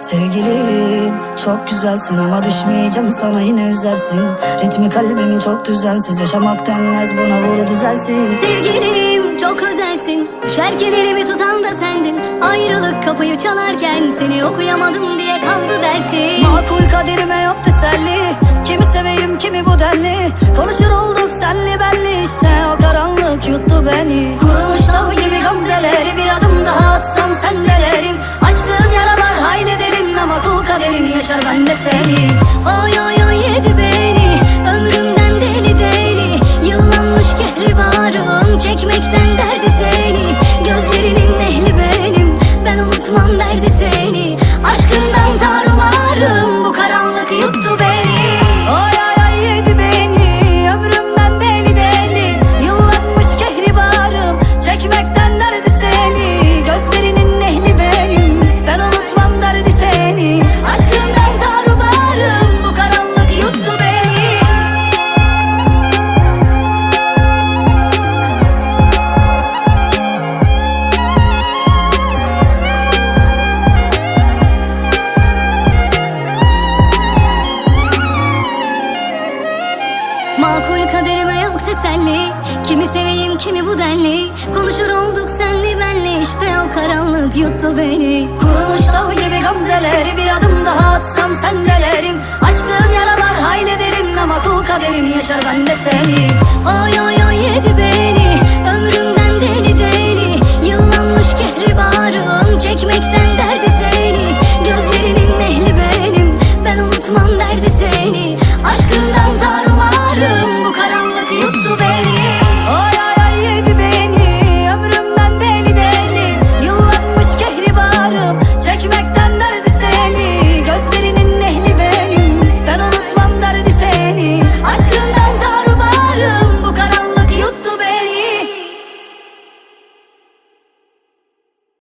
Sevgilim çok güzelsin ama düşmeyeceğim sana yine üzersin. Ritmi kalbimin çok düzensiz yaşamak denmez buna vur düzelsin. Sevgilim çok özelsin. Düşerken elimi tutan da sendin. Ayrılık kapıyı çalarken Seni okuyamadım diye kaldı dersin. Makul kaderime yok teselli. Kimi seveyim kimi bu denli. Konuşur olduk senli yaşar ben de seni. Oy oy oy yedi beni. Ömrümden deli deli. Yıllanmış kehribarım. Çekmekten derdi seni. Gözlerinin ehli benim. Ben unutmam derdi seni. Aşkından tarumarım Makul kaderime yok teselli. Kimi seveyim kimi bu denli. Konuşur olduk senli benli işte o karanlık yuttu beni. Kurumuş dal gibi gamzeleri Bir adım daha atsam sendelerim Açtığın yaralar hayli derin Ama kul kaderini yaşar ben de seni Oy